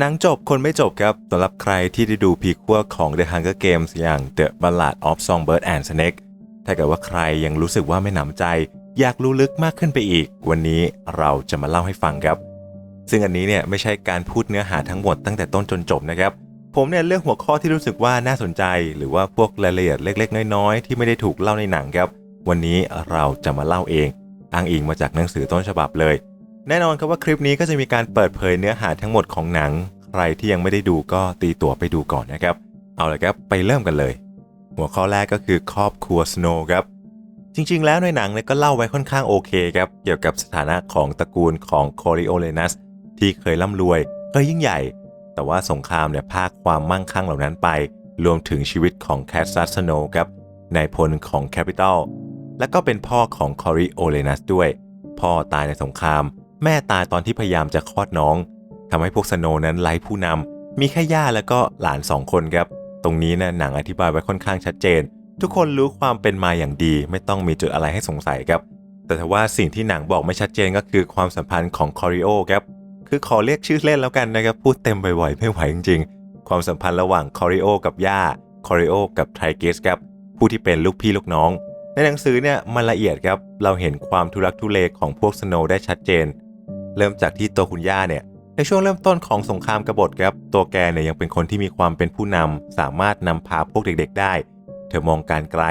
หนังจบคนไม่จบครับสำหรับใครที่ได้ดูพีคัวของ The Hunger Games อย่าง The Ballad of Songbird and Snake ถ้าเกิดว่าใครยังรู้สึกว่าไม่หนำใจ อยากรู้ลึกมากขึ้นไปอีก วันนี้เราจะมาเล่าให้ฟังครับ ซึ่งอันนี้เนี่ยไม่ใช่การพูดเนื้อหาทั้งหมดตั้งแต่ต้นจนจบนะครับ ผมเนี่ยเลือกหัวข้อที่รู้สึกว่าน่าสนใจ หรือว่าพวกรายละเอียดเล็ก ๆ น้อยๆที่ไม่ได้ถูกเล่าในหนังครับ วันนี้เราจะมาเล่าเองอ้างอิงมาจากหนังสือต้นฉบับเลย แน่นอนครับว่าคลิปนี้ก็จะมีการเปิดเผยเนื้อหาทั้งหมดของหนัง ใครที่ยังไม่ได้ดูก็ตีตั๋วไปดูก่อนนะครับ เอาละครับไปเริ่มกันเลย หัวข้อแรกก็คือครอบครัวสโนว์ครับ จริง ๆ แล้วในหนังเนี่ยก็เล่าไว้ค่อนข้างโอเคครับ เกี่ยวกับสถานะของตระกูลของคอริโอเลนัสที่เคยร่ำรวยเคยยิ่งใหญ่ แต่ว่าสงครามเนี่ยพากความมั่งคั่งเหล่านั้นไป รวมถึงชีวิตของแคสซัสโนว์ครับนายพลของแคปิตอลและก็เป็นพ่อของคอริโอเลนัสด้วย พ่อตายในสงคราม แม่ตายตอนที่พยายามจะคลอดน้องทำให้พวกสโนนั้นไร้ผู้นำมีแค่ย่าแล้วก็หลานสองคนครับ ตรงนี้นะหนังอธิบายไว้ค่อนข้างชัดเจน ทุกคนรู้ความเป็นมาอย่างดี ไม่ต้องมีจุดอะไรให้สงสัยครับ แต่ถ้าว่าสิ่งที่หนังบอกไม่ชัดเจนก็คือความสัมพันธ์ของคอริโอครับ คือขอเรียกชื่อเล่นแล้วกันนะครับ พูดเต็มบ่อยๆไม่ไหวจริงๆ ความสัมพันธ์ระหว่างคอริโอกับย่า คอริโอกับไทเกสครับ ผู้ที่เป็นลูกพี่ลูกน้อง ในหนังสือเนี่ยมันละเอียดครับ เราเห็นความทุรักทุเลของพวกสโนได้ชัดเจน เริ่มจากที่ตัวคุณย่าเนี่ยในช่วงเริ่มต้นของสงครามกบฏครับ ตัวแกเนี่ยยังเป็นคนที่มีความเป็นผู้นำสามารถนำพาพวกเด็กๆ ได้ เธอมองการไกล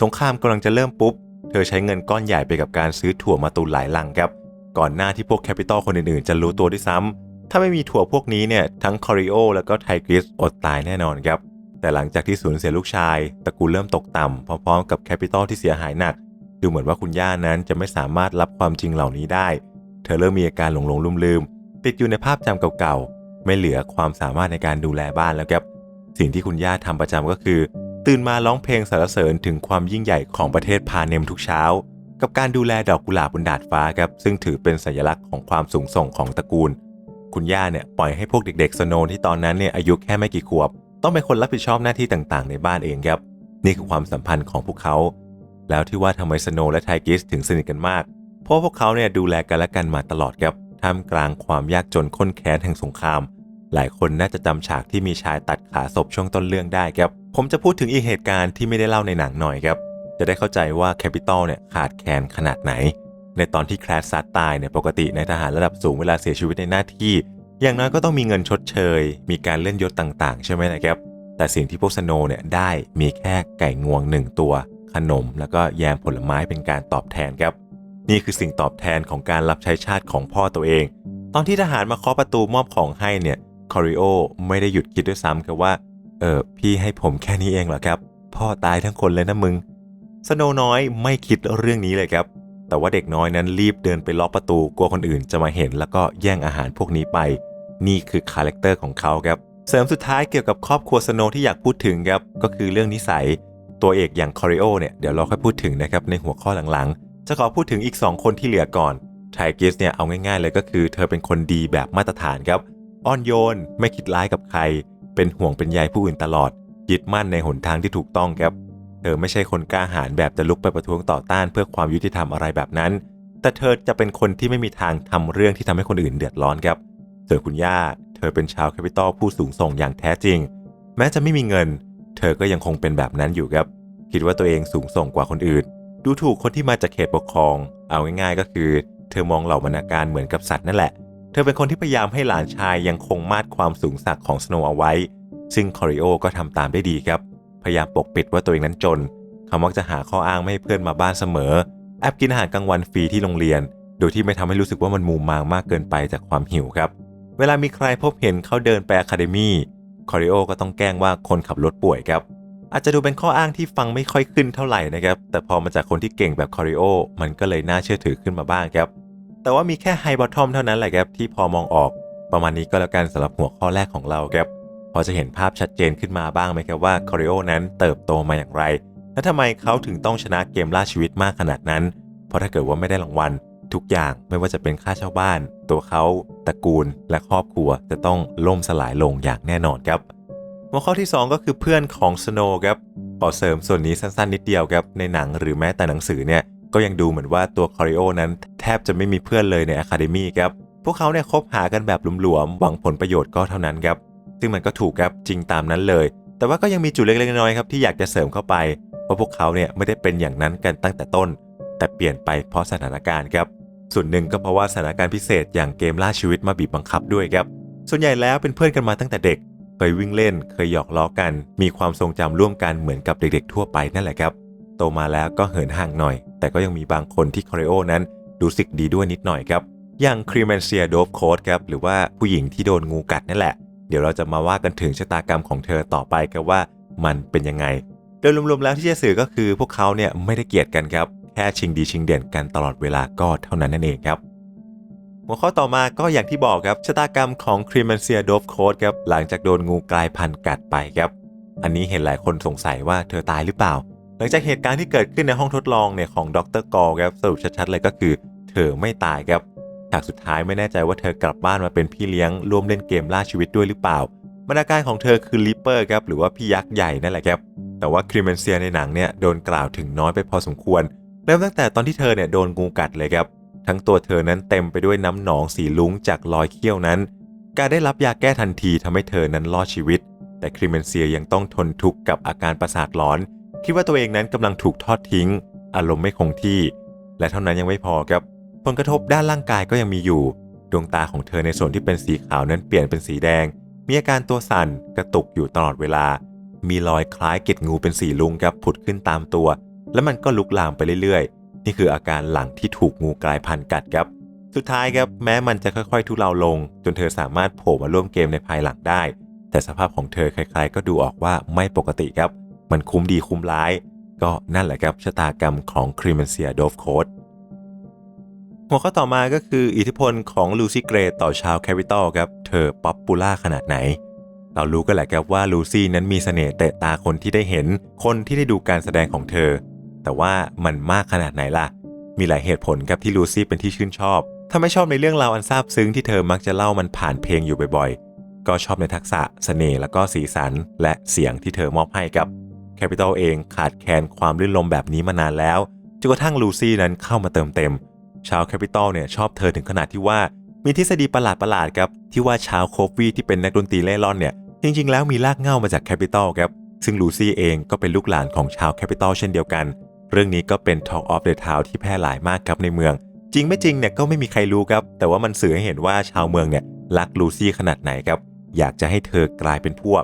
สงครามกำลังจะเริ่มปุ๊บ เธอใช้เงินก้อนใหญ่ไปกับการซื้อถั่วมาตุนหลายลังครับ ก่อนหน้าที่พวกแคปิตอลคนอื่นๆ จะรู้ตัวด้วยซ้ำถ้าไม่มีถั่วพวกนี้เนี่ยทั้งคอริโอแล้วก็ไทกริสอดตายแน่นอนครับ แต่หลังจากที่สูญเสียลูกชายตระกูลเริ่มตกต่ำพร้อมๆกับแคปิตอลที่เสียหายหนัก ดูเหมือนว่าคุณย่านั้นจะไม่สามารถรับความจริงเหล่านี้ได้ เธอเริ่มมีอาการหลงหลงลืมลืมติดอยู่ในภาพจำเก่าๆ ไม่เหลือความสามารถในการดูแลบ้านแล้วครับ สิ่งที่คุณย่าทำประจำก็คือ ตื่นมาร้องเพลงสรรเสริญถึงความยิ่งใหญ่ของประเทศพาเนมทุกเช้า กับการดูแลดอกกุหลาบบนดาดฟ้าครับ ซึ่งถือเป็นสัญลักษณ์ของความสูงส่งของตระกูล คุณย่าเนี่ยปล่อยให้พวกเด็กๆสโนที่ตอนนั้นเนี่ยอายุแค่ไม่กี่ขวบ ต้องเป็นคนรับผิดชอบหน้าที่ต่างๆ ในบ้านเองครับ นี่คือความสัมพันธ์ของพวกเขา แล้วที่ว่าทำไมสโนและไทกิสถึงสนิทกันมาก เพราะพวกเขาเนี่ยดูแลกันและกันมาตลอดครับท่ามกลางความยากจนข้นแค้นแห่งสงคราม หลายคนน่าจะจำฉากที่มีชายตัดขาศพช่วงต้นเรื่องได้ครับ ผมจะพูดถึงอีกเหตุการณ์ที่ไม่ได้เล่าในหนังหน่อยครับ จะได้เข้าใจว่าแคปิตอลเนี่ยขาดแคลนขนาดไหน ในตอนที่แคลสซัดตายเนี่ยปกติในทหารระดับสูงเวลาเสียชีวิตในหน้าที่ อย่างน้อยก็ต้องมีเงินชดเชย มีการเล่นยศต่างๆ ใช่ไหมนะครับ แต่สิ่งที่พวกสโนเนี่ยได้มีแค่ไก่งวงหนึ่งตัว ขนม แล้วก็แยมผลไม้เป็นการตอบแทนครับ นี่คือสิ่งตอบแทนของการรับใช้ชาติของพ่อตัวเอง ตอนที่ทหารมาเคาะประตูมอบของให้เนี่ยคอริโอไม่ได้หยุดคิดด้วยซ้ำครับว่า เออพี่ให้ผมแค่นี้เองเหรอครับ พ่อตายทั้งคนเลยนะมึง สโนน้อยไม่คิดเรื่องนี้เลยครับ แต่ว่าเด็กน้อยนั้นรีบเดินไปล็อกประตูกลัวคนอื่นจะมาเห็นแล้วก็แย่งอาหารพวกนี้ไป นี่คือคาแรคเตอร์ของเขาครับ เสริมสุดท้ายเกี่ยวกับครอบครัวสโนที่อยากพูดถึงครับ ก็คือเรื่องนิสัย ตัวเอกอย่างคอริโอเนี่ยเดี๋ยวเราค่อยพูดถึงนะครับในหัวข้อหลังๆ จะขอพูดถึงอีก 2 คนที่เหลือก่อนไทกิสเนี่ยเอาง่ายๆเลยก็คือเธอเป็นคนดีแบบมาตรฐานครับ อ่อนโยนไม่คิดร้ายกับใคร เป็นห่วงเป็นใยผู้อื่นตลอด ยึดมั่นในหนทางที่ถูกต้องครับ เธอไม่ใช่คนกล้าหาญแบบจะลุกไปประท้วงต่อต้านเพื่อความยุติธรรมอะไรแบบนั้น แต่เธอจะเป็นคนที่ไม่มีทางทำเรื่องที่ทำให้คนอื่นเดือดร้อนครับส่วนคุณย่า เธอเป็นชาวแคปิตอลผู้สูงส่งอย่างแท้จริง แม้จะไม่มีเงิน เธอก็ยังคงเป็นแบบนั้นอยู่ครับ คิดว่าตัวเองสูงส่งกว่าคนอื่น ดูถูกคนที่มาจากเขตปกครอง เอาง่ายๆก็คือ เธอมองเหล่าบรรณาการเหมือนกับสัตว์นั่นแหละ เธอเป็นคนที่พยายามให้หลานชายยังคงมาดความสูงสักของสโนว์เอาไว้ ซึ่งคอริโอก็ทำตามได้ดีครับ พยายามปกปิดว่าตัวเองนั้นจน เขามักจะหาข้ออ้างไม่ให้เพื่อนมาบ้านเสมอ แอบกินอาหารกลางวันฟรีที่โรงเรียน โดยที่ไม่ทำให้รู้สึกว่ามันมูมามมากเกินไปจากความหิวครับ เวลามีใครพบเห็นเขาเดินไปอะคาเดมี่คอริโอก็ต้องแกล้งว่าคนขับรถป่วยครับ อาจจะดูเป็นข้ออ้างที่ฟังไม่ค่อยขึ้นเท่าไหร่นะครับ แต่พอมาจากคนที่เก่งแบบคอริโอ มันก็เลยน่าเชื่อถือขึ้นมาบ้างครับ แต่ว่ามีแค่ไฮบอททอมเท่านั้นแหละครับที่พอมองออก ประมาณนี้ก็แล้วกันสำหรับหัวข้อแรกของเราครับ พอจะเห็นภาพชัดเจนขึ้นมาบ้างไหมครับว่าคอริโอนั้นเติบโตมาอย่างไร และทำไมเขาถึงต้องชนะเกมล่าชีวิตมากขนาดนั้น เพราะถ้าเกิดว่าไม่ได้รางวัลทุกอย่างไม่ว่าจะเป็นค่าเช่าบ้าน ตัวเขาตระกูล และครอบครัวจะต้องล่มสลายลงอย่างแน่นอนครับ หัวข้อที่ 2 ก็คือเพื่อนของสโนว์ครับขอเสริมส่วนนี้สั้นๆนิดเดียวครับในหนังหรือแม้แต่หนังสือเนี่ยก็ยังดูเหมือนว่าตัวคอริโอนั้นแทบจะไม่มีเพื่อนเลยในอะคาเดมี่ครับพวกเขาเนี่ยคบหากันแบบหลวมๆหวังผลประโยชน์ก็เท่านั้นครับซึ่งมันก็ถูกครับจริงตามนั้นเลย แต่ว่าก็ยังมีจุดเล็กๆน้อยๆครับที่อยากจะเสริมเข้าไปเพราะพวกเขาเนี่ยไม่ได้เป็นอย่างนั้นกันตั้งแต่ต้น แต่เปลี่ยนไปเพราะสถานการณ์ครับส่วนหนึ่งก็เพราะว่าสถานการณ์พิเศษอย่างเกมล่าชีวิตมาบีบบังคับด้วยครับส่วนใหญ่แล้วเป็นเพื่อนกันมาตั้งแต่เด็ก ยวิ่งเล่น เคยหยอกล้อกัน มีความทรงจำร่วมกันเหมือนกับเด็กๆ ทั่วไปนั่นแหละครับ โตมาแล้วก็เหินห่างหน่อย แต่ก็ยังมีบางคนที่คอริโอนั้นรู้สึกดีด้วยนิดหน่อยครับ อย่างครีเมนเซียโดฟโคดครับ หรือว่าผู้หญิงที่โดนงูกัดนั่นแหละ เดี๋ยวเราจะมาว่ากันถึงชะตากรรมของเธอต่อไปครับว่ามันเป็นยังไง โดยรวมๆแล้วที่จะสื่อก็คือพวกเขาเนี่ยไม่ได้เกลียดกันครับ แค่ชิงดีชิงเด่นกันตลอดเวลาก็เท่านั้นนั่นเองครับ หัวข้อต่อมาก็อย่างที่บอกครับชะตากรรมของครีเมนเซียโดฟโคดครับหลังจากโดนงูกลายพันธุ์กัดไปครับ อันนี้เห็นหลายคนสงสัยว่าเธอตายหรือเปล่า หลังจากเหตุการณ์ที่เกิดขึ้นในห้องทดลองเนี่ยของดรกอลครับสรุปชัดๆเลยก็คือ เธอไม่ตายครับฉากสุดท้ายไม่แน่ใจว่าเธอกลับบ้านมาเป็นพี่เลี้ยงร่วมเล่นเกมล่าชีวิตด้วยหรือเปล่าบรรณาการของเธอคือลิปเปอร์ครับหรือว่าพี่ยักษ์ใหญ่นั่นแหละครับแต่ว่าครีเมนเซียในหนังเนี่ยโดนกล่าวถึงน้อยไปพอสมควรเริ่มตั้งแต่ตอนที่เธอเนี่ยโดนงูกัดเลยครับ ทั้งตัวเธอนั้นเต็มไปด้วยน้ำหนองสีลุ้งจากรอยเขี้ยวนั้น การได้รับยาแก้ทันทีทำให้เธอนั้นรอดชีวิต แต่ครีเมนเซียยังต้องทนทุกข์กับอาการประสาทหลอน คิดว่าตัวเองนั้นกำลังถูกทอดทิ้ง อารมณ์ไม่คงที่ และเท่านั้นยังไม่พอครับ ผลกระทบด้านร่างกายก็ยังมีอยู่ ดวงตาของเธอในส่วนที่เป็นสีขาวนั้นเปลี่ยนเป็นสีแดง มีอาการตัวสั่นกระตุกอยู่ตลอดเวลา มีรอยคล้ายเกล็ดงูเป็นสีลุงครับผุดขึ้นตามตัว แล้วมันก็ลุกลามไปเรื่อยๆ นี่คืออาการหลังที่ถูกงูกลายพันธุ์กัดครับ สุดท้ายครับแม้มันจะค่อยๆ ทุเลาลง จนเธอสามารถโผล่มาร่วมเกมในภายหลังได้ แต่สภาพของเธอใครๆ ก็ดูออกว่าไม่ปกติครับ มันคุ้มดีคุ้มร้าย ก็นั่นแหละครับชะตากรรมของครีเมนเซียโดฟโคดหัวข้อต่อมาก็คืออิทธิพลของลูซี่เกรต่อชาวแคปิตอลครับเธอป๊อปปูล่าขนาดไหนเรารู้กันแหละครับว่าลูซี่นั้นมีเสน่ห์เตะตาคนที่ได้เห็น คนที่ได้ดูการแสดงของเธอ แต่ว่ามันมากขนาดไหนล่ะ มีหลายเหตุผลครับที่ลูซี่เป็นที่ชื่นชอบ ถ้าไม่ชอบในเรื่องราวอันซาบซึ้งที่เธอมักจะเล่ามันผ่านเพลงอยู่บ่อยๆ ก็ชอบในทักษะเสน่ห์แล้วก็สีสันและเสียงที่เธอมอบให้กับแคปิตอลเองขาดแคลนความลื่นลมแบบนี้มานานแล้วจนกระทั่งลูซี่นั้นเข้ามาเติมเต็ม ชาวแคปิตอลเนี่ยชอบเธอถึงขนาดที่ว่ามีทฤษฎีประหลาดๆครับที่ว่าชาวโคฟวีที่เป็นนักดนตรีเล่ร่อนเนี่ยจริงๆ แล้วมีรากเหง้ามาจากแคปิตอลครับซึ่งลูซี่เองก็เป็นลูกหลานของชาวแคปิตอลเช่นเดียวกัน เรื่องนี้ก็เป็น Talk of the Town ที่แพร่หลายมากครับในเมือง จริงไม่จริงเนี่ยก็ไม่มีใครรู้ครับ แต่ว่ามันสื่อให้เห็นว่าชาวเมืองเนี่ยรักลูซี่ขนาดไหนครับ อยากจะให้เธอกลายเป็นพวก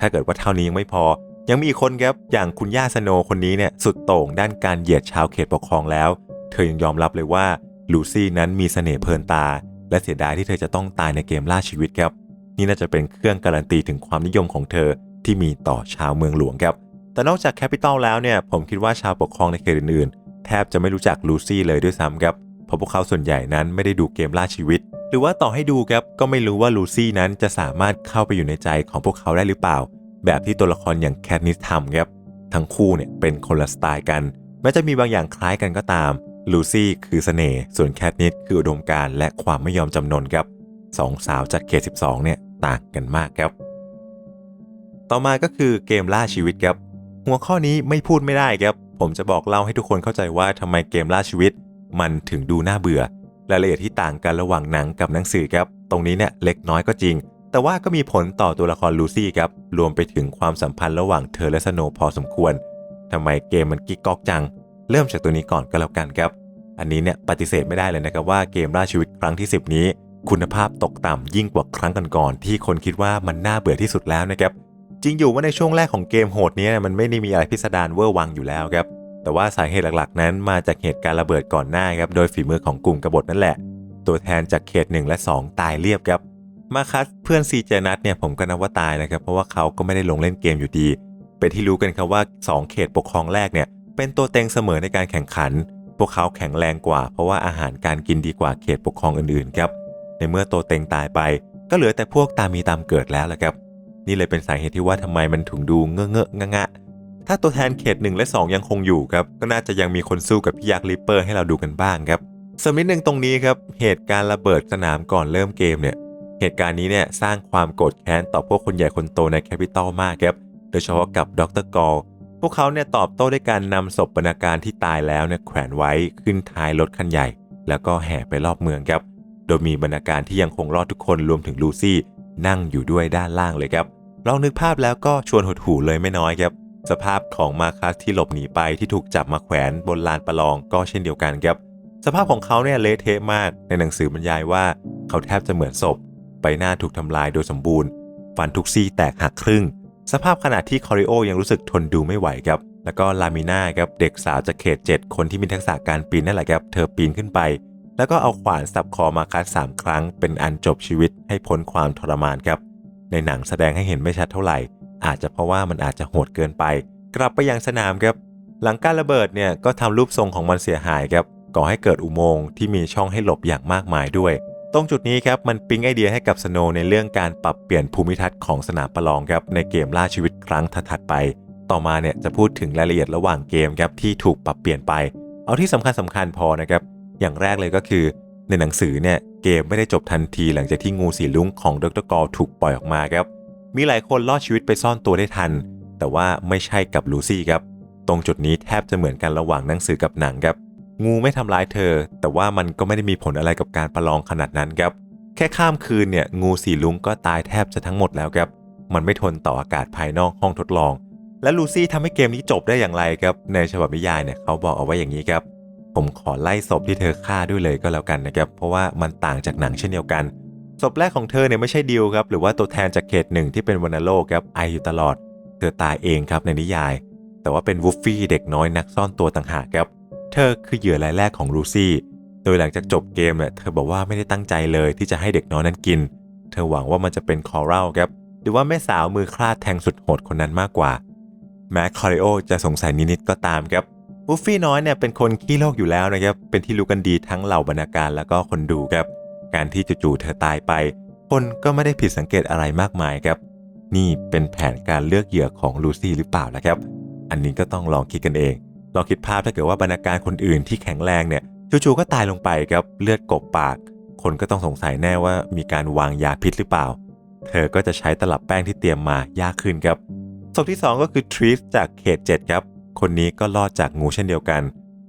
ถ้าเกิดว่าเท่านี้ยังไม่พอ ยังมีอีกคนครับอย่างคุณย่าสโนคนนี้เนี่ยสุดโต่งด้านการเหยียดชาวเขตปกครองแล้ว เธอยังยอมรับเลยว่าลูซี่นั้นมีเสน่ห์เพลินตา และเสียดายที่เธอจะต้องตายในเกมล่าชีวิตครับ นี่น่าจะเป็นเครื่องการันตีถึงความนิยมของเธอที่มีต่อชาวเมืองหลวงครับ แต่นอกจากแคปิตอลแล้วเนี่ยผมคิดว่าชาวปกครองในเขตอื่นๆ แทบจะไม่รู้จักลูซี่เลยด้วยซ้ำครับ เพราะพวกเขาส่วนใหญ่นั้นไม่ได้ดูเกมล่าชีวิต หรือว่าต่อให้ดูครับก็ไม่รู้ว่าลูซี่นั้นจะสามารถเข้าไปอยู่ในใจของพวกเขาได้หรือเปล่า แบบที่ตัวละครอย่างแคทนิสทำครับ ทั้งคู่เนี่ยเป็นคนละสไตล์กันแม้จะมีบางอย่างคล้ายกันก็ตามลูซี่คือเสน่ห์ส่วนแคทนิสคืออุดมการณ์และความไม่ยอมจำนนครับสองสาวจากเขต12เนี่ยต่างกันมากครับ ต่อมาก็คือเกมล่าชีวิตครับ หัวข้อนี้ไม่พูดไม่ได้ครับ ผมจะบอกเล่าให้ทุกคนเข้าใจว่าทำไมเกมล่าชีวิต มันถึงดูน่าเบื่อ รายละเอียดที่ต่างกันระหว่างหนังกับหนังสือครับ ตรงนี้เนี่ยเล็กน้อยก็จริง แต่ว่าก็มีผลต่อตัวละครลูซี่ครับ รวมไปถึงความสัมพันธ์ระหว่างเธอและสโนพอสมควรทำไมเกมมันกิ๊กก๊อกจัง เริ่มจากตัวนี้ก่อนก็แล้วกันครับ อันนี้เนี่ยปฏิเสธไม่ได้เลยนะครับว่าเกมล่าชีวิตครั้งที่ 10 นี้ คุณภาพตกต่ำยิ่งกว่าครั้งก่อนๆที่คนคิดว่ามันน่าเบื่อที่สุดแล้วนะครับ จริงอยู่ว่าในช่วงแรกของเกมโหดนี้มันไม่ได้มีอะไรพิสดารเวอร์วังอยู่แล้วครับ แต่ว่าสาเหตุหลักๆ นั้นมาจากเหตุการณ์ระเบิดก่อนหน้าครับ โดยฝีมือของกลุ่มกบฏนั่นแหละ ตัวแทนจากเขต 1 และ 2 ตายเรียบครับ มาคัสเพื่อนซีเจนัทเนี่ยผมก็นับว่าตายนะครับ เพราะว่าเขาก็ไม่ได้ลงเล่นเกมอยู่ดี เป็นที่รู้กันครับว่า 2 เขตปกครองแรกเนี่ยเป็นตัวเต็งเสมอในการแข่งขัน พวกเขาแข็งแรงกว่า เพราะว่าอาหารการกินดีกว่าเขตปกครองอื่นๆครับ ในเมื่อตัวเต็งตายไป ก็เหลือแต่พวกตามมีตามเกิดแล้วแหละครับ นี่เลยเป็นสาเหตุที่ว่าทำไมมันถึงดูเงอะเงอะงะงะถ้าตัวแทนเขต 1 และ 2 ยังคงอยู่ครับ ก็น่าจะยังมีคนสู้กับพี่ยักษ์ลิปเปอร์ให้เราดูกันบ้างครับสมนิดหนึ่งตรงนี้ครับ เหตุการณ์ระเบิดสนามก่อนเริ่มเกมเนี่ย เหตุการณ์นี้เนี่ยสร้างความโกรธแค้นต่อพวกคนใหญ่คนโตในแคปิตอลมากครับ โดยเฉพาะกับดรกอลพวกเขาเนี่ยตอบโต้ด้วยการนำศพบรรณาการที่ตายแล้วเนี่ยแขวนไว้ขึ้นท้ายรถคันใหญ่ แล้วก็แห่ไปรอบเมืองครับโโดยมีบรรณาการที่ยังคงรอดทุกคนรวมถึงลูซี่นั่งอยู่ด้วยด้านล่างเลยครับ ลองนึกภาพแล้วก็ชวนหดหูเลยไม่น้อยครับ สภาพของมาคัสที่หลบหนีไปที่ถูกจับมาแขวนบนลานประลองก็เช่นเดียวกันครับ สภาพของเขาเนี่ยเละเทะมากในหนังสือบรรยายว่า เขาแทบจะเหมือนศพ ใบหน้าถูกทำลายโดยสมบูรณ์ ฟันทุกซี่แตกหักครึ่ง สภาพขณะที่คอริโอยังรู้สึกทนดูไม่ไหวครับ แล้วก็ลามิน่าครับเด็กสาวจากเขต 7 คนที่มีทักษะการปีนนั่นแหละครับเธอปีนขึ้นไป แล้วก็เอาขวานสับคอมาคัสสามครั้ง เป็นอันจบชีวิตให้พ้นความทรมานครับ ในหนังแสดงให้เห็นไม่ชัดเท่าไหร่ อาจจะเพราะว่ามันอาจจะโหดเกินไป กลับไปยังสนามครับ หลังการระเบิดเนี่ยก็ทำรูปทรงของมันเสียหายครับก่อให้เกิดอุโมงค์ที่มีช่องให้หลบอย่างมากมายด้วย ตรงจุดนี้ครับมันปิ๊งไอเดียให้กับสโนว์ในเรื่องการปรับเปลี่ยนภูมิทัศน์ของสนามประลองครับในเกมล่าชีวิตครั้งถัดๆไป ต่อมาเนี่ยจะพูดถึงรายละเอียดระหว่างเกมครับที่ถูกปรับเปลี่ยนไป เอาที่สำคัญสำคัญพอนะครับอย่างแรกเลยก็คือ ในหนังสือเนี่ยเกมไม่ได้จบทันทีหลังจากที่งูสีลุ้งของดรกอลถูกปล่อยออกมาครับ มีหลายคนรอดชีวิตไปซ่อนตัวได้ทัน แต่ว่าไม่ใช่กับลูซี่ครับ ตรงจุดนี้แทบจะเหมือนกันระหว่างหนังสือกับหนังครับ งูไม่ทำร้ายเธอ แต่ว่ามันก็ไม่ได้มีผลอะไรกับการประลองขนาดนั้นครับแค่ข้ามคืนเนี่ยงูสีลุงก็ตายแทบจะทั้งหมดแล้วครับ มันไม่ทนต่ออากาศภายนอกห้องทดลอง และลูซี่ทำให้เกมนี้จบได้อย่างไรครับในฉบับนิยายเนี่ยเขาบอกเอาไว้อย่างนี้ครับ ผมขอไล่ศพที่เธอฆ่าด้วยเลยก็แล้วกันนะครับ เพราะว่ามันต่างจากหนังเช่นเดียวกันศพแรกของเธอเนี่ยไม่ใช่ดิวครับ หรือว่าตัวแทนจากเขตหนึ่งที่เป็นวันโลครับไออยู่ตลอด เธอตายเองครับในนิยาย แต่ว่าเป็นวูฟฟี่เด็กน้อยนักซ่อนตัวต่างหากครับ เธอคือเหยื่อรายแรกของลูซี่ โดยหลังจากจบเกมเนี่ยเธอบอกว่าไม่ได้ตั้งใจเลยที่จะให้เด็กน้อยนั้นกิน เธอหวังว่ามันจะเป็นคอรัลครับหรือว่าแม่สาวมือคลาดแทงสุดโหดคนนั้นมากกว่า แม้คอริโอจะสงสัยนิดๆก็ตามครับ วูฟฟี่น้อยเนี่ยเป็นคนขี้โลกอยู่แล้วนะครับ เป็นที่รู้กันดีทั้งเหล่าบรรณาการแล้วก็คนดูครับ การที่จู่ๆเธอตายไป คนก็ไม่ได้ผิดสังเกตอะไรมากมายครับ นี่เป็นแผนการเลือกเหยื่อของลูซี่หรือเปล่าล่ะครับ อันนี้ก็ต้องลองคิดกันเอง ลองคิดภาพถ้าเกิดว่าบรรณาการคนอื่นที่แข็งแรงเนี่ยจู่ๆก็ตายลงไปครับ เลือดกบปาก คนก็ต้องสงสัยแน่ว่ามีการวางยาพิษหรือเปล่า เธอก็จะใช้ตลับแป้งที่เตรียมมา ยากขึ้นครับ ศพที่ 2 ก็คือทริฟจากเขต 7 ครับ คนนี้ก็รอดจากงูเช่นเดียวกัน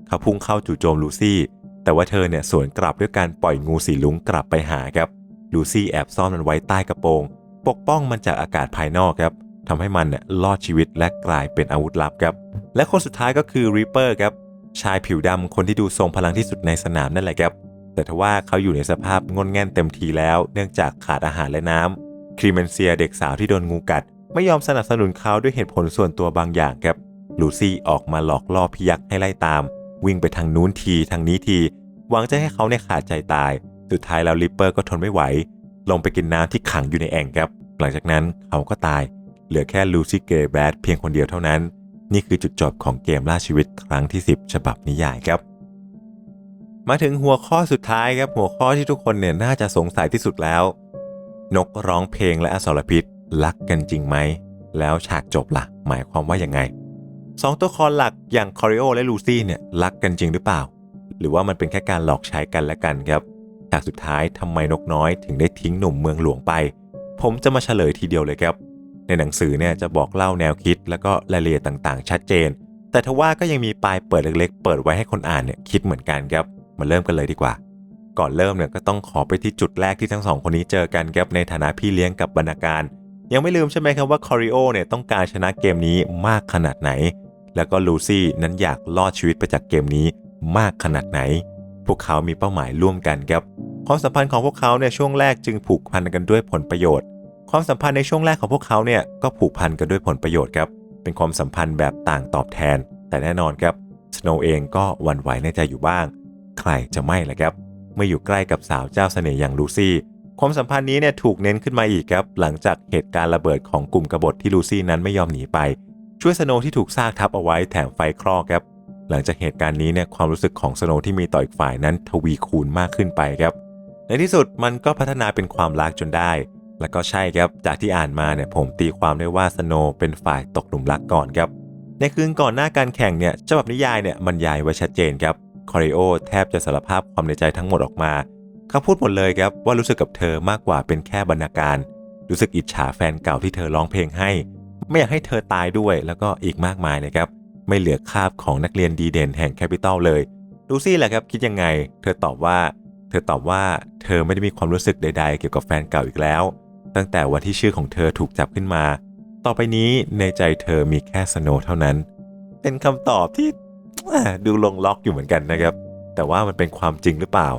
เขาพุ่งเข้าจู่โจมลูซี่ แต่ว่าเธอเนี่ยสวนกลับด้วยการปล่อยงูสีลุงกลับไปหาครับ ลูซี่แอบซ่อนมันไว้ใต้กระโปรง ปกป้องมันจากอากาศภายนอกครับทำให้มันเนี่ยรอดชีวิตและกลายเป็นอาวุธลับครับ และคนสุดท้ายก็คือรีเปอร์ครับชายผิวดำคนที่ดูทรงพลังที่สุดในสนามนั่นแหละครับ แต่ทว่าเขาอยู่ในสภาพงนแง่นเต็มทีแล้ว เนื่องจากขาดอาหารและน้ำครีเมนเซียเด็กสาวที่โดนงูกัด ไม่ยอมสนับสนุนเขาด้วยเหตุผลส่วนตัวบางอย่างครับ ลูซี่ออกมาหลอกล่อพิยักษ์ให้ไล่ตาม วิ่งไปทางนู้นทีทางนี้ที หวังจะให้เขาเนี่ยขาดใจตาย สุดท้ายแล้วลิปเปอร์ก็ทนไม่ไหว ลงไปกินน้ำที่ขังอยู่ในแอ่งครับ หลังจากนั้นเขาก็ตาย เหลือแค่ลูซี่เกย์แบดเพียงคนเดียวเท่านั้น นี่คือจุดจบของเกมล่าชีวิตครั้งที่ 10 ฉบับนิยายครับ มาถึงหัวข้อสุดท้ายครับหัวข้อที่ทุกคนเนี่ยน่าจะสงสัยที่สุดแล้ว นกร้องเพลงและอสรพิษรักกันจริงไหม แล้วฉากจบละ่ะ หมายความว่าอยังไง สองตัวละครหลักอย่างคอริโอและลูซี่เนี่ยรักกันจริงหรือเปล่า หรือว่ามันเป็นแค่การหลอกใช้กันและกันครับฉากสุดท้ายทำไมนกน้อยถึงได้ทิ้งหนุ่มเมืองหลวงไป ผมจะมาเฉลยทีเดียวเลยครับ ในหนังสือเนี่ยจะบอกเล่าแนวคิดแล้วก็รายละเอียดต่างๆ ชัดเจน แต่ทว่าก็ยังมีปลายเปิดเล็กๆ เปิดไว้ให้คนอ่านเนี่ยคิดเหมือนกันครับ มาเริ่มกันเลยดีกว่า ก่อนเริ่มเนี่ยก็ต้องขอไปที่จุดแรกที่ทั้งสองคนนี้เจอกันครับในฐานะพี่เลี้ยงกับบรรณาการ ยังไม่ลืมใช่ไหมครับว่าคอริโอเนี่ยต้องการชนะเกมนี้มากขนาดไหน แล้วก็ลูซี่นั้นอยากรอดชีวิตไปจากเกมนี้มากขนาดไหน พวกเขามีเป้าหมายร่วมกันครับ ความสัมพันธ์ของพวกเขาในช่วงแรกจึงผูกพันกันด้วยผลประโยชน์ ความสัมพันธ์ในช่วงแรกของพวกเขาเนี่ยก็ผูกพันกันด้วยผลประโยชน์ครับ เป็นความสัมพันธ์แบบต่างตอบแทน แต่แน่นอนครับสโนว์เองก็หวั่นไหวในใจอยู่บ้าง ใครจะไม่ล่ะครับเมื่ออยู่ใกล้กับสาวเจ้าเสน่ห์อย่างลูซี่ ความสัมพันธ์นี้เนี่ยถูกเน้นขึ้นมาอีกครับ หลังจากเหตุการณ์ระเบิดของกลุ่มกบฏที่ลูซี่นั้นไม่ยอมหนีไป ช่วยสโนว์ที่ถูกซากทับเอาไว้แถมไฟคลอกครับ หลังจากเหตุการณ์นี้เนี่ยความรู้สึกของสโนว์ที่มีต่ออีกฝ่ายนั้นทวีคูณมากขึ้นไปครับ ในที่สุดมันก็พัฒนาเป็นความรักจนได้ แล้วก็ใช่ครับ จากที่อ่านมาเนี่ยผมตีความได้ว่าสโนว์เป็นฝ่ายตกหลุมรักก่อนครับ ในคืนก่อนหน้าการแข่งเนี่ยฉบับนิยายเนี่ยบรรยายไว้ชัดเจนครับคอริโอแทบจะสารภาพความในใจทั้งหมดออกมาเขาพูดหมดเลยครับว่ารู้สึกกับเธอมากกว่าเป็นแค่บรรณาการ รู้สึกอิจฉาแฟนเก่าที่เธอร้องเพลงให้ ไม่อยากให้เธอตายด้วยแล้วก็อีกมากมายเลยครับ ไม่เหลือคาบของนักเรียนดีเด่นแห่งแคปิตอลเลยลูซี่แหละครับคิดยังไง เธอตอบว่า เธอตอบว่าเธอไม่ได้มีความรู้สึกใด ๆ เกี่ยวกับแฟนเก่าอีกแล้ว ตั้งแต่วันที่ชื่อของเธอถูกจับขึ้นมา ต่อไปนี้ในใจเธอมีแค่สโนเท่านั้น เป็นคำตอบที่ดูลงล็อกอยู่เหมือนกันนะครับ แต่ว่ามันเป็นความจริงหรือเปล่า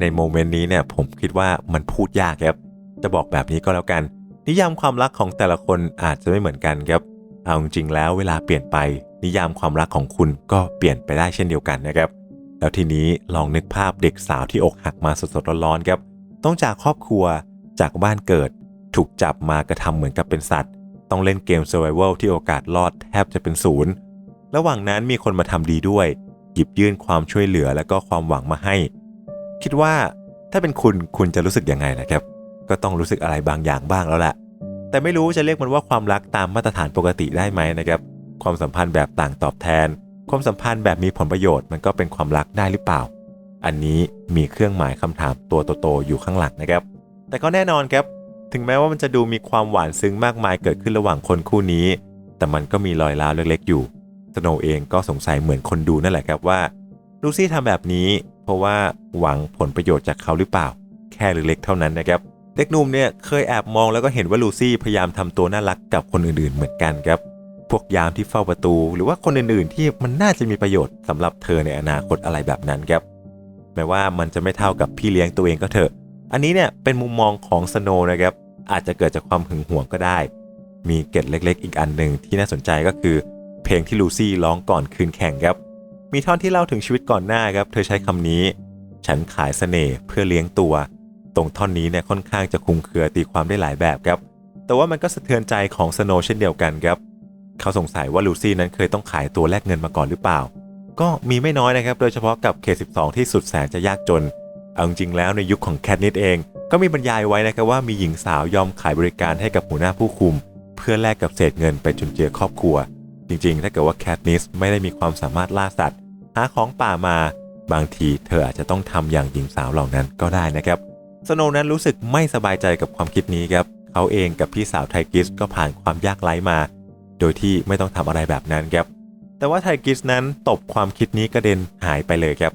ในโมเมนต์นี้เนี่ยผมคิดว่ามันพูดยากครับ จะบอกแบบนี้ก็แล้วกัน นิยามความรักของแต่ละคนอาจจะไม่เหมือนกันครับเอาจริงๆแล้วเวลาเปลี่ยนไป นิยามความรักของคุณก็เปลี่ยนไปได้เช่นเดียวกันนะครับ แล้วทีนี้ลองนึกภาพเด็กสาวที่อกหักมาสดๆร้อนๆครับ ต้องจากครอบครัวจากบ้านเกิด ถูกจับมากระทำเหมือนกับเป็นสัตว์ ต้องเล่นเกม Survival ที่โอกาสรอดแทบจะเป็นศูนย์ระหว่างนั้นมีคนมาทำดีด้วย หยิบยื่นความช่วยเหลือและก็ความหวังมาให้ คิดว่าถ้าเป็นคุณคุณจะรู้สึกยังไงนะครับ ก็ต้องรู้สึกอะไรบางอย่างบ้างแล้วแหละแต่ไม่รู้จะเรียกมันว่าความรักตามมาตรฐานปกติได้ไหมนะครับความสัมพันธ์แบบต่างตอบแทน ความสัมพันธ์แบบมีผลประโยชน์มันก็เป็นความรักได้หรือเปล่า อันนี้มีเครื่องหมายคำถามตัวโตๆอยู่ข้างหลังนะครับ แต่ก็แน่นอนครับ ถึงแม้ว่ามันจะดูมีความหวานซึ้งมากมายเกิดขึ้นระหว่างคนคู่นี้ แต่มันก็มีรอยร้าวเล็กๆอยู่สโนว์เองก็สงสัยเหมือนคนดูนั่นแหละครับว่าลูซี่ทำแบบนี้ เพราะว่าหวังผลประโยชน์จากเขาหรือเปล่า แค่เล็กๆเท่านั้นนะครับ เด็กหนุ่มเนี่ยเคยแอบมองแล้วก็เห็นว่าลูซี่พยายามทำตัวน่ารักกับคนอื่นๆเหมือนกันครับ พวกยามที่เฝ้าประตู หรือว่าคนอื่นๆที่มันน่าจะมีประโยชน์สำหรับเธอในอนาคตอะไรแบบนั้นครับแม้ว่ามันจะไม่เท่ากับพี่เลี้ยงตัวเองก็เถอะ อันนี้เนี่ยเป็นมุมมองของสโนว์นะครับ อาจจะเกิดจากความหึงหวงก็ได้ มีเกร็ดเล็กๆ อีกอันหนึ่งที่น่าสนใจก็คือ เพลงที่ลูซี่ร้องก่อนคืนแข่งครับ มีท่อนที่เล่าถึงชีวิตก่อนหน้าครับ เธอใช้คำนี้ ฉันขายเสน่ห์เพื่อเลี้ยงตัว ตรงท่อนนี้เนี่ยค่อนข้างจะคุมเครือตีความได้หลายแบบครับ แต่ว่ามันก็สะเทือนใจของสโนว์เช่นเดียวกันครับ เขาสงสัยว่าลูซี่นั้นเคยต้องขายตัวแลกเงินมาก่อนหรือเปล่า ก็มีไม่น้อยนะครับ โดยเฉพาะกับเคส12ที่สุดแสนจะยากจน เอาจริงแล้วในยุคของแคทนิดเอง ก็มีบรรยายไว้นะครับว่ามีหญิงสาวยอมขายบริการให้กับหัวหน้าผู้คุม เพื่อแลกกับเศษเงินไปจุนเจือครอบครัว จริงๆ ถ้าเกิดว่าแคทนิสไม่ได้มีความสามารถล่าสัตว์ หาของป่ามา บางทีเธออาจจะต้องทำอย่างหญิงสาวเหล่านั้นก็ได้นะครับ สโนนั้นรู้สึกไม่สบายใจกับความคิดนี้ครับ เขาเองกับพี่สาวไทกิสก็ผ่านความยากไร้มา โดยที่ไม่ต้องทำอะไรแบบนั้นครับ แต่ว่าไทกิสนั้นตบความคิดนี้กระเด็นหายไปเลยครับ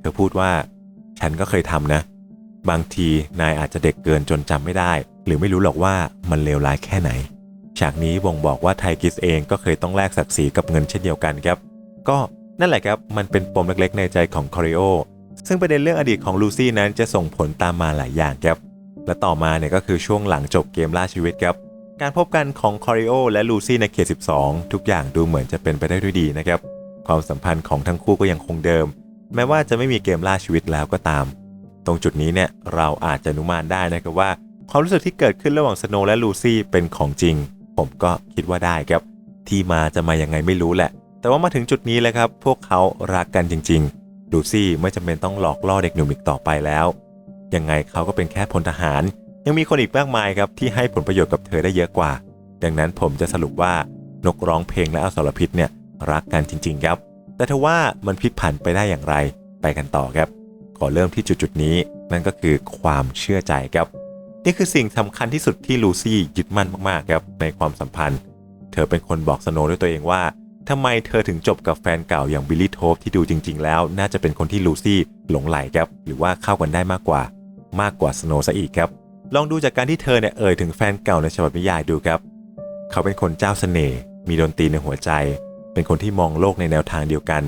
เธอพูดว่า ฉันก็เคยทำนะ บางทีนายอาจจะเด็กเกินจนจำไม่ได้ หรือไม่รู้หรอกว่ามันเลวร้ายแค่ไหน ฉากนี้บ่งบอกว่าไทกิสเองก็เคยต้องแลกศักดิ์ศรีกับเงินเช่นเดียวกันครับ ก็นั่นแหละครับ มันเป็นปมเล็กๆในใจของคอริโอ ซึ่งประเด็นเรื่องอดีตของลูซี่นั้นจะส่งผลตามมาหลายอย่างครับ และต่อมาเนี่ยก็คือช่วงหลังจบเกมล่าชีวิตครับ การพบกันของคอริโอและลูซี่ในเขต 12 ทุกอย่างดูเหมือนจะเป็นไปได้ด้วยดีนะครับ ความสัมพันธ์ของทั้งคู่ก็ยังคงเดิม แม้ว่าจะไม่มีเกมล่าชีวิตแล้วก็ตาม ตรงจุดนี้เนี่ยเราอาจจะนุมานได้นะครับว่า ความรู้สึกที่เกิดขึ้นระหว่างสโนว์และลูซี่เป็นของจริง ผมก็คิดว่าได้ครับ ที่มาจะมายังไงไม่รู้แหละ แต่ว่ามาถึงจุดนี้แล้วครับ พวกเขารักกันจริง ๆ ลูซี่ไม่จำเป็นต้องหลอกล่อเด็กหนุ่มอีกต่อไปแล้ว ยังไงเขาก็เป็นแค่พลทหาร ยังมีคนอีกมากมายครับที่ให้ผลประโยชน์กับเธอได้เยอะกว่า ดังนั้นผมจะสรุปว่านกร้องเพลงและอสรพิษเนี่ยรักกันจริง ๆ ครับ แต่ถ้าว่ามันพลิกผันไปได้อย่างไรไปกันต่อครับ ขอเริ่มที่จุดๆนี้นั่นก็คือความเชื่อใจครับ นี่คือสิ่งสำคัญที่สุดที่ลูซี่ยึดมั่นมากๆครับในความสัมพันธ์ เธอเป็นคนบอกสโนว์ด้วยตัวเองว่า ทำไมเธอถึงจบกับแฟนเก่าอย่างบิลลี่โทฟที่ดูจริง ๆ แล้ว น่าจะเป็นคนที่ลูซี่หลงไหลครับ หรือว่าเข้ากันได้มากกว่า มากกว่าสโนว์ซะอีกครับ ลองดูจากการที่เธอเนี่ยเอ่ยถึงแฟนเก่าในฉบับนิยายดูครับ เขาเป็นคนเจ้าเสน่ห์มีดนตรีในหัวใจ เป็นคนที่มองโลกในแนวทางเดียวกัน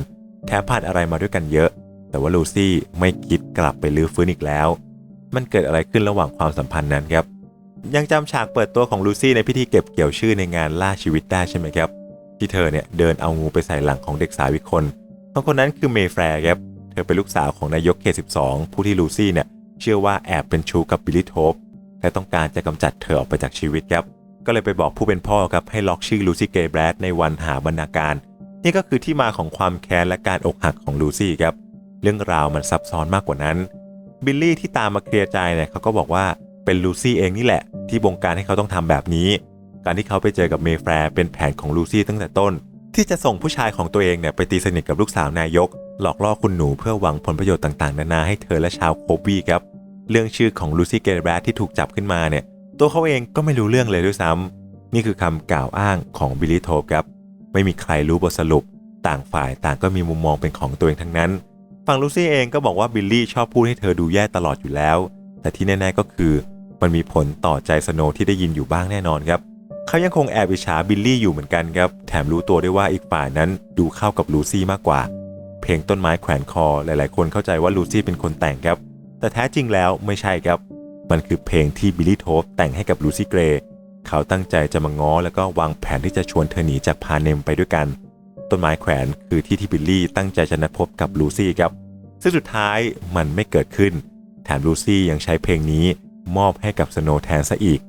แถมผ่านอะไรมาด้วยกันเยอะ แต่ว่าลูซี่ไม่คิดกลับไปลื้อฟื้นอีกแล้ว มันเกิดอะไรขึ้นระหว่างความสัมพันธ์นั้นครับยังจำฉากเปิดตัวของลูซี่ในพิธีเก็บเกี่ยวชื่อในงานล่าชีวิตได้ใช่ไหมครับ ที่เธอเนี่ยเดินเอางูไปใส่หลังของเด็กสาวอีกคนคนคนนั้นคือเมย์แฟร์ครับ เธอเป็นลูกสาวของนายกเขต12 ผู้ที่ลูซี่เนี่ยเชื่อว่าแอบเป็นชู้กับบิลลี่โทปและต้องการจะกำจัดเธอออกไปจากชีวิตครับ ก็เลยไปบอกผู้เป็นพ่อครับให้ล็อกชื่อลูซี่เกย์แบรดในวันหาบรรณาการ นี่ก็คือที่มาของความแค้นและการอกหักของลูซี่ครับ เรื่องราวมันซับซ้อนมากกว่านั้น บิลลี่ที่ตามมาเคลียร์ใจเนี่ยเขาก็บอกว่าเป็นลูซี่เองนี่แหละ ที่บงการให้เขาต้องทำแบบนี้ การที่เขาไปเจอกับเมแฟร์เป็นแผนของลูซี่ตั้งแต่ต้น ที่จะส่งผู้ชายของตัวเองเนี่ยไปตีสนิทกับลูกสาวนายก หลอกล่อคุณหนูเพื่อหวังผลประโยชน์ต่างๆ นานาให้เธอและชาวโคบีครับ เรื่องชื่อของลูซี่เกรแบที่ถูกจับขึ้นมาเนี่ย ตัวเขาเองก็ไม่รู้เรื่องเลยด้วยซ้ำนี่คือคำกล่าวอ้างของบิลลี่โทปครับ ไม่มีใครรู้บทสรุป ต่างฝ่ายต่างก็มีมุมมองเป็นของตัวเองทั้งนั้น ฝั่งลูซี่เองก็บอกว่าบิลลี่ชอบพูดให้เธอดูแย่ตลอดอยู่แล้ว แต่ที่แน่ๆก็คือมันมีผลต่อใจสโนว์ที่ได้ยินอยู่บ้างแน่นอนครับ เขายังคงแอบอิจฉาบิลลี่อยู่เหมือนกันครับ แถมรู้ตัวด้วยว่าอีกฝ่ายนั้นดูเข้ากับลูซี่มากกว่า เพลงต้นไม้แขวนคอหลายๆ คนเข้าใจว่าลูซี่เป็นคนแต่งครับ แต่แท้จริงแล้วไม่ใช่ครับ มันคือเพลงที่บิลลี่โทฟแต่งให้กับลูซี่เกรย์เขาตั้งใจจะมาง้อแล้วก็วางแผนที่จะชวนเธอหนีจากพาเนมไปด้วยกัน ต้นไม้แขวนคือที่ที่บิลลี่ตั้งใจจะนัดพบกับลูซี่ครับ ซึ่งสุดท้ายมันไม่เกิดขึ้น แถมลูซี่ยังใช้เพลงนี้มอบให้กับสโนว์แทนซะอีก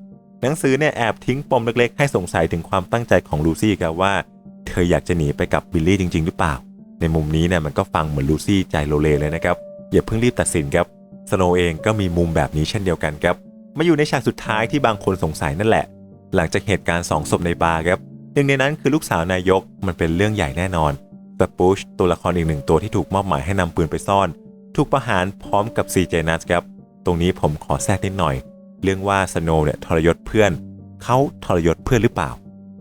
หนังสือเนี่ยแอบทิ้งปมเล็กๆ ให้สงสัยถึงความตั้งใจของลูซี่ครับว่า เธออยากจะหนีไปกับบิลลี่จริง ๆ หรือเปล่า ในมุมนี้เนี่ยมันก็ฟังเหมือนลูซี่ใจโลเลเลยนะครับอย่าเพิ่งรีบตัดสินครับสโนว์เองก็มีมุมแบบนี้เช่นเดียวกันครับมาอยู่ในฉากสุดท้ายที่บางคนสงสัยนั่นแหละ หลังจากเหตุการณ์สองศพในบาร์ครับหนึ่งในนั้นคือลูกสาวนายกมันเป็นเรื่องใหญ่แน่นอนแต่ปูชตัวละครอีกหนึ่งตัวที่ถูกมอบหมายให้นำปืนไปซ่อน ถูกประหารพร้อมกับซีเจนัสครับตรงนี้ผมขอแทรกนิดหน่อย เรื่องว่าสโนว์เนี่ยทรยศเพื่อน เขาทรยศเพื่อนหรือเปล่า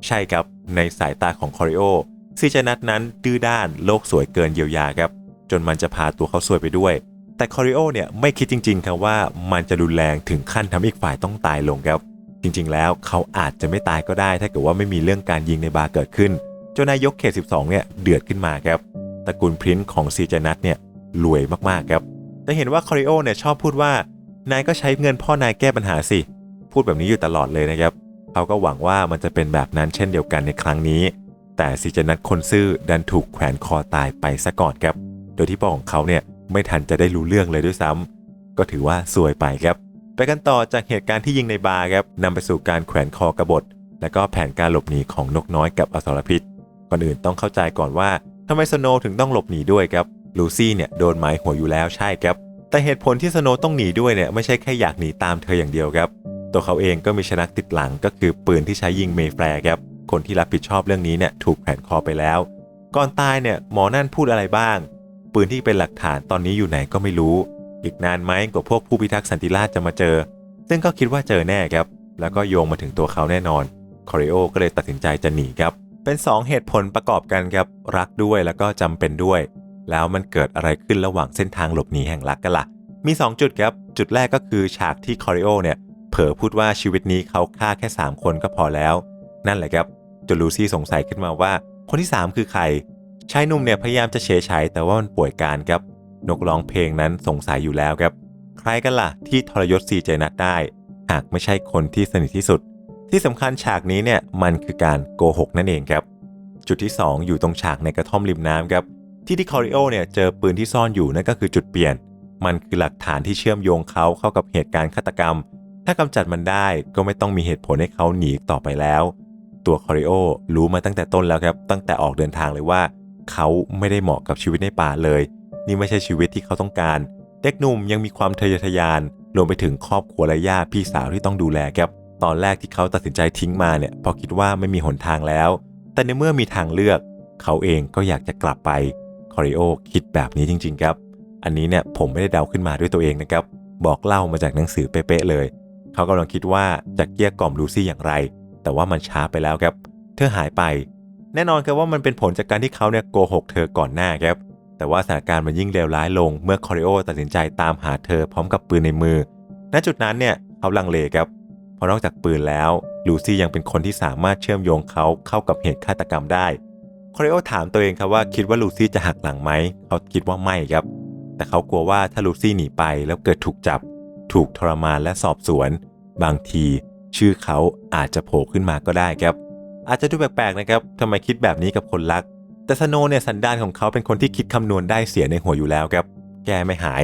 ใช่ครับ ในสายตาของคอริโอซีจนัสนั้นดื้อด้านโลกสวยเกินเยียวยาครับ จนมันจะพาตัวเขาซวยไปด้วย แต่คอริโอเนี่ยไม่คิดจริงๆครับว่ามันจะรุนแรงถึงขั้นทำให้อีกฝ่ายต้องตายลงครับ จริงๆ แล้วเขาอาจจะไม่ตายก็ได้ ถ้าเกิดว่าไม่มีเรื่องการยิงในบาร์เกิดขึ้นจนนายกเขต 12 เนี่ยเดือดขึ้นมาครับตระกูลพรินซ์ของซีจนัสเนี่ยรวยมากๆครับจะเห็นว่าคอริโอเนี่ยชอบพูดว่า นายก็ใช้เงินพ่อนายแก้ปัญหาสิ พูดแบบนี้อยู่ตลอดเลยนะครับ เขาก็หวังว่ามันจะเป็นแบบนั้นเช่นเดียวกันในครั้งนี้ แต่ซีเจนัสคนซื่อดันถูกแขวนคอตายไปซะก่อนครับ โดยที่พ่อของเขาเนี่ยไม่ทันจะได้รู้เรื่องเลยด้วยซ้ำก็ถือว่าซวยไปครับ ไปกันต่อจากเหตุการณ์ที่ยิงในบาร์ครับนำไปสู่การแขวนคอกบฏและก็แผนการหลบหนีของนกน้อยกับอสรพิษ ก่อนอื่นต้องเข้าใจก่อนว่าทำไมสโนถึงต้องหลบหนีด้วยครับลูซี่เนี่ยโดนหมายหัวอยู่แล้วใช่ครับ แต่เหตุผลที่สโนต้องหนีด้วยเนี่ยไม่ใช่แค่อยากหนีตามเธออย่างเดียวครับ ตัวเขาเองก็มีชนักติดหลังก็คือปืนที่ใช้ยิงเมย์แฟร์ครับ คนที่รับผิดชอบเรื่องนี้เนี่ยถูกแขวนคอไปแล้ว ก่อนตายเนี่ยหมอนั่นพูดอะไรบ้าง ปืนที่เป็นหลักฐานตอนนี้อยู่ไหนก็ไม่รู้ อีกนานไหมกว่าพวกผู้พิทักษ์สันติราษฎร์จะมาเจอ ซึ่งก็คิดว่าเจอแน่ครับ แล้วก็โยงมาถึงตัวเขาแน่นอนคอริโอก็เลยตัดสินใจจะหนีครับ เป็น 2 เหตุผลประกอบกันครับรักด้วยแล้วก็จำเป็นด้วย แล้วมันเกิดอะไรขึ้นระหว่างเส้นทางหลบหนีแห่งรักกันละ่ะ มี 2 จุดครับ จุดแรกก็คือฉากที่คอริโอเนี่ย เผลอพูดว่าชีวิตนี้เขาฆ่าแค่ 3 คนก็พอแล้ว นั่นแหละครับจนลูซี่สงสัยขึ้นมาว่า คนที่ 3 คือใคร ชายหนุ่มเนี่ยพยายามจะเฉยฉายแต่ว่ามันป่วยการครับ นกร้องเพลงนั้นสงสัยอยู่แล้วครับ ใครกันล่ะ ที่ทรยศซีเจนัทได้ หากไม่ใช่คนที่สนิทที่สุด ที่สำคัญฉากนี้เนี่ยมันคือการโกหกนั่นเองครับ จุดที่ 2 อยู่ตรงฉากในกระท่อมริมน้ำครับ ที่ที่คอริโอเนี่ยเจอปืนที่ซ่อนอยู่นั่นก็คือจุดเปลี่ยน มันคือหลักฐานที่เชื่อมโยงเขาเข้ากับเหตุการณ์ฆาตกรรม ถ้ากำจัดมันได้ก็ไม่ต้องมีเหตุผลให้เขาหนีต่อไปแล้ว ตัวคอริโอรู้มาตั้งแต่ต้นแล้วครับ ตั้งแต่ออกเดินทางเลยว่า เขาไม่ได้เหมาะกับชีวิตในป่าเลย นี่ไม่ใช่ชีวิตที่เขาต้องการ เด็กหนุ่มยังมีความทะเยอทะยานรวมไปถึงครอบครัวและญาติพี่สาวที่ต้องดูแลครับตอนแรกที่เขาตัดสินใจทิ้งมาเนี่ยพอคิดว่าไม่มีหนทางแล้ว แต่ในเมื่อมีทางเลือก เขาเองก็อยากจะกลับไป คอริโอคิดแบบนี้จริงๆครับ อันนี้เนี่ยผมไม่ได้เดาขึ้นมาด้วยตัวเองนะครับ บอกเล่ามาจากหนังสือเป๊ะๆเลย เขากำลังคิดว่าจะเกลี้ยกล่อมลูซี่อย่างไร แต่ว่ามันช้าไปแล้วครับ เธอหายไป แน่นอนครับว่ามันเป็นผลจากการที่เขาเนี่ยโกหกเธอก่อนหน้าครับ แต่ว่าสถานการณ์มันยิ่งเลวร้ายลง เมื่อคอริโอตัดสินใจตามหาเธอพร้อมกับปืนในมือ ณ จุดนั้นเนี่ยเขาลังเลครับ เพราะนอกจากปืนแล้วลูซี่ยังเป็นคนที่สามารถเชื่อมโยงเขาเข้ากับเหตุฆาตกรรมได้ คอริโอถามตัวเองครับว่าคิดว่าลูซี่จะหักหลังไหม เขาคิดว่าไม่ครับ แต่เขากลัวว่าถ้าลูซี่หนีไปแล้วเกิดถูกจับ ถูกทรมานและสอบสวน บางที ชื่อเขาอาจจะโผล่ขึ้นมาก็ได้ครับ อาจจะดูแปลกๆนะครับทำไมคิดแบบนี้กับคนรัก แต่สโนว์เนี่ยสันดานของเขาเป็นคนที่คิดคำนวณได้เสียในหัวอยู่แล้วครับ แกไม่หาย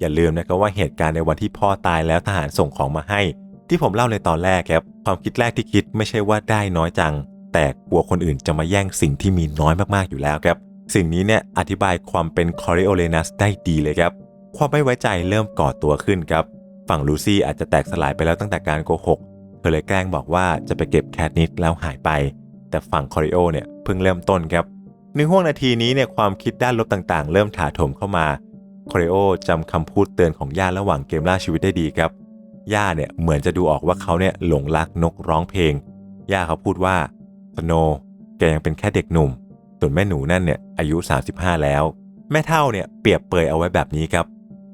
อย่าลืมนะครับว่าเหตุการณ์ในวันที่พ่อตายแล้วทหารส่งของมาให้ ที่ผมเล่าในตอนแรกครับ ความคิดแรกที่คิดไม่ใช่ว่าได้น้อยจัง แต่กลัวคนอื่นจะมาแย่งสิ่งที่มีน้อยมากๆอยู่แล้วครับ สิ่งนี้เนี่ยอธิบายความเป็นคอริโอเลนัสได้ดีเลยครับ ความไม่ไว้ใจเริ่มก่อตัวขึ้นครับ ฝั่งลูซี่อาจจะแตกสลายไปแล้วตั้งแต่การโกหก เธอเลยแกล้งบอกว่าจะไปเก็บแคทนิดแล้วหายไป แต่ฝั่งคอริโอเนี่ยเพิ่งเริ่มต้นครับในห่วงนาทีนี้เนี่ยความคิดด้านลบต่างๆ เริ่มถาโถมเข้ามาคอริโอจำคำพูดเตือนของย่าระหว่างเกมล่าชีวิตได้ดีครับย่าเนี่ยเหมือนจะดูออกว่าเขาเนี่ยหลงรักนกร้องเพลงย่าเขาพูดว่า โน แกยังเป็นแค่เด็กหนุ่ม ส่วนแม่หนูนั่นเนี่ยอายุ 35 แล้ว แม่เท่าเนี่ยเปรียบเปยเอาไว้แบบนี้ครับ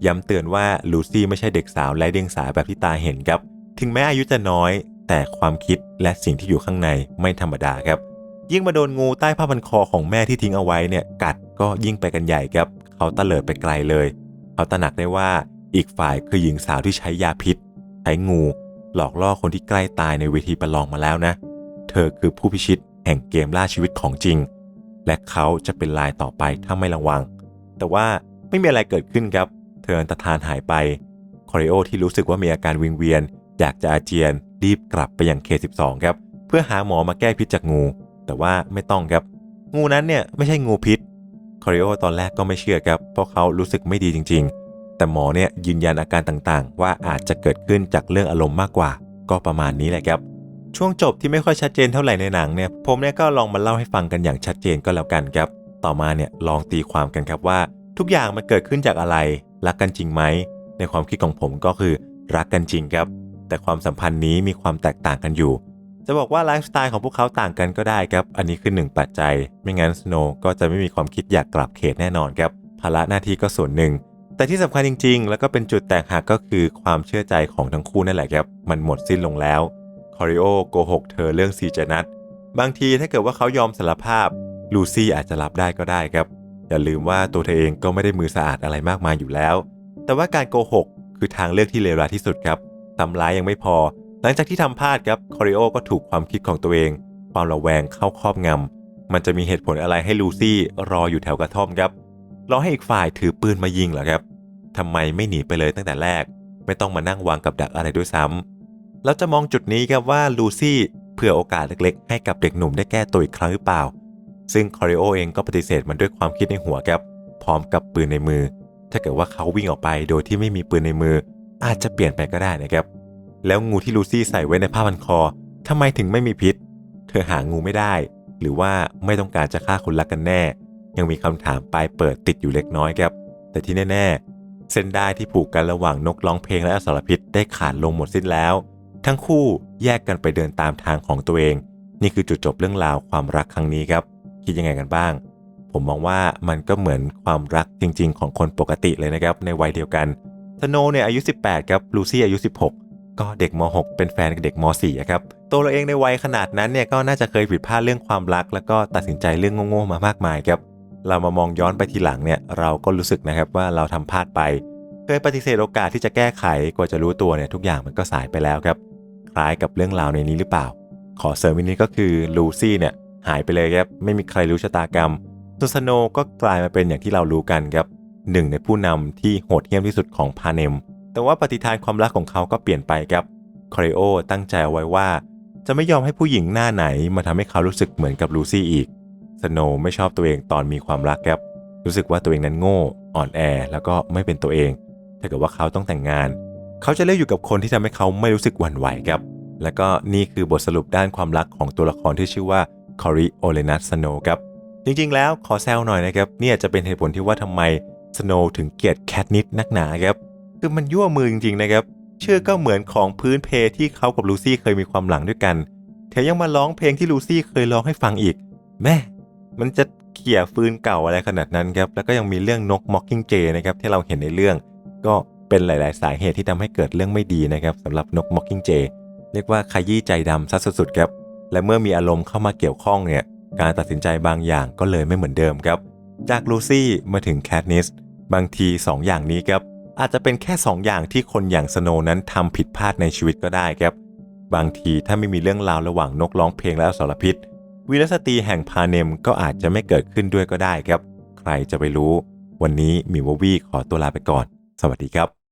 ย้ำเตือนว่าลูซี่ไม่ใช่เด็กสาวไร้เดียงสาแบบที่ตาเห็นครับ ถึงแม้อายุจะน้อย แต่ความคิดและสิ่งที่อยู่ข้างในไม่ธรรมดาครับ ยิ่งมาโดนงูใต้ผ้าพันคอของแม่ที่ทิ้งเอาไว้เนี่ยกัดก็ยิ่งไปกันใหญ่ครับ เขาตะเลิดไปไกลเลย เขาตระหนักได้ว่าอีกฝ่ายคือหญิงสาวที่ใช้ยาพิษ ใช้งู หลอกล่อคนที่ใกล้ตายในเวทีประลองมาแล้วนะ อคือผู้พิชิตแห่งเกมล่าชีวิตของจริง และเขาจะเป็นลายต่อไปถ้าไม่ระวัง แต่ว่าไม่มีอะไรเกิดขึ้นครับ เธออันตรธานหายไป คอริโอที่รู้สึกว่ามีอาการวิงเวียน อยากจะอาเจียน รีบกลับไปยังเค12ครับ เพื่อหาหมอมาแก้พิษจากงู แต่ว่าไม่ต้องครับ งูนั้นเนี่ยไม่ใช่งูพิษ คอริโอตอนแรกก็ไม่เชื่อครับ เพราะเขารู้สึกไม่ดีจริง ๆ แต่หมอเนี่ยยืนยันอาการต่างๆ ว่าอาจจะเกิดขึ้นจากเรื่องอารมณ์มากกว่า ก็ประมาณนี้แหละครับ ช่วงจบที่ไม่ค่อยชัดเจนเท่าไหร่ในหนังเนี่ยผมเนี่ยก็ลองมาเล่าให้ฟังกันอย่างชัดเจนก็แล้วกันครับ ต่อมาเนี่ยลองตีความกันครับว่า ทุกอย่างมันเกิดขึ้นจากอะไร รักกันจริงไหมในความคิดของผมก็คือรักกันจริงครับ แต่ความสัมพันธ์นี้มีความแตกต่างกันอยู่ จะบอกว่าไลฟ์สไตล์ของพวกเขาต่างกันก็ได้ครับ อันนี้คือหนึ่งปัจจัย ไม่งั้นสโนก็จะไม่มีความคิดอยากกลับเขตแน่นอนครับภาระหน้าที่ก็ส่วนหนึ่ง แต่ที่สำคัญจริง ๆ แล้วก็เป็นจุดแตกหักก็คือความเชื่อใจของทั้งคู่นั่นแหละครับ มันหมดสิ้นลงแล้ว คอริโอโกหกเธอเรื่องซีเจนัทบางทีถ้าเกิดว่าเขายอมสารภาพลูซี่อาจจะรับได้ก็ได้ครับ อย่าลืมว่าตัวเธอเองก็ไม่ได้มือสะอาดอะไรมากมายอยู่แล้ว แต่ว่าการโกหกคือทางเลือกที่เลวร้ายที่สุดครับทำร้ายยังไม่พอ หลังจากที่ทำพลาดครับคอริโอก็ถูกความคิดของตัวเอง ความระแวงเข้าครอบงำมันจะมีเหตุผลอะไรให้ลูซี่รออยู่แถวกระท่อมครับรอให้อีกฝ่ายถือปืนมายิงเหรอครับทำไมไม่หนีไปเลยตั้งแต่แรก ไม่ต้องมานั่งวางกับดักอะไรด้วยซ้ำ แล้วจะมองจุดนี้ครับว่าลูซี่เผื่อโอกาสเล็กๆ ให้กับเด็กหนุ่มได้แก้ตัวอีกครั้งหรือเปล่า ซึ่งคอริโอเองก็ปฏิเสธมันด้วยความคิดในหัวครับ พร้อมกับปืนในมือ ถ้าเกิดว่าเขาวิ่งออกไปโดยที่ไม่มีปืนในมือ อาจจะเปลี่ยนไปก็ได้นะครับ แล้วงูที่ลูซี่ใส่ไว้ในผ้าพันคอทำไมถึงไม่มีพิษ เธอหางูไม่ได้ หรือว่าไม่ต้องการจะฆ่าคนรักกันแน่ ยังมีคำถามปลายเปิดติดอยู่เล็กน้อยครับ แต่ที่แน่ ๆ เส้นได้ที่ผูกกันระหว่างนกร้องเพลงและอสรพิษได้ขาดลงหมดสิ้นแล้ว ทั้งคู่แยกกันไปเดินตามทางของตัวเอง นี่คือจุดจบเรื่องราวความรักครั้งนี้ครับ คิดยังไงกันบ้าง ผมมองว่ามันก็เหมือนความรักจริง ๆ ของคนปกติเลยนะครับในวัยเดียวกันสโนเนี่ยอายุ 18 ครับลูซี่อายุ 16ก็เด็กม .6 เป็นแฟนกับเด็กม .4 ครับ ตัวเราเองในวัยขนาดนั้นเนี่ยก็น่าจะเคยผิดพลาดเรื่องความรัก แล้วก็ตัดสินใจเรื่องโง่ๆมามากมายครับ เรามามองย้อนไปทีหลังเนี่ยเราก็รู้สึกนะครับว่าเราทำพลาดไป เคยปฏิเสธโอกาสที่จะแก้ไขกว่าจะรู้ตัวเนี่ยทุกอย่างมันก็สายไปแล้วครับ คล้ายกับเรื่องราวในนี้หรือเปล่า ขอเสริมอีกนิดก็คือลูซี่เนี่ยหายไปเลยครับไม่มีใครรู้ชะตากรรมส่วนสโนก็กลายมาเป็นอย่างที่เรารู้กันครับหนึ่งในผู้นำที่โหดเหี้ยมที่สุดของพาเนม แต่ว่าปฏิทานความรักของเขาก็เปลี่ยนไปครับคอริโอตั้งใจเอาไว้ว่า จะไม่ยอมให้ผู้หญิงหน้าไหนมาทำให้เขารู้สึกเหมือนกับลูซี่อีกสโนไม่ชอบตัวเองตอนมีความรักครับ รู้สึกว่าตัวเองนั้นโง่ อ่อนแอ แล้วก็ไม่เป็นตัวเอง ถ้าเกิดว่าเขาต้องแต่งงาน เขาจะเลือกอยู่กับคนที่ทำให้เขาไม่รู้สึกหวั่นไหวครับ แล้วก็นี่คือบทสรุปด้านความรักของตัวละครที่ชื่อว่าคอริโอเลนัสสโนครับ จริงๆ แล้วขอแซวหน่อยนะครับเนี่ยจะเป็นเหตุผลที่ว่าทำไมสโนถึงเกลียดแคทนิดนักหนาครับ คือมันยั่วมือจริงๆนะครับเชื่อก็เหมือนของพื้นเพที่เขากับลูซี่เคยมีความหลังด้วยกันแถมยังมาร้องเพลงที่ลูซี่เคยร้องให้ฟังอีก แม่ มันจะเขี่ยฟืนเก่าอะไรขนาดนั้นครับ แล้วก็ยังมีเรื่องนกมอ c กิ้งเจนะครับที่เราเห็นในเรื่อง ก็ เป็นหลาย ๆ สาเหตุที่ทำให้เกิดเรื่องไม่ดีนะครับสำหรับนกมอ c กิ้งเจเรียกว่าขยี้ใจดำซัดสุดๆครับและเมื่อมีอารมณ์เข้ามาเกี่ยวข้องเนี่ยการตัดสินใจบางอย่างก็เลยไม่เหมือนเดิมครับ จากลูซี่มาถึงแคทนิสบางที 2 อย่างนี้ครับอาจจะเป็นแค่ 2 อย่างที่คนอย่างสโนว์นั้นทำผิดพลาดในชีวิตก็ได้ครับ บางทีถ้าไม่มีเรื่องราวระหว่างนกร้องเพลงและอสรพิษวีรสตรีแห่งพาเนมก็อาจจะไม่เกิดขึ้นด้วยก็ได้ครับ ใครจะไปรู้ วันนี้มิววี่ขอตัวลาไปก่อน สวัสดีครับ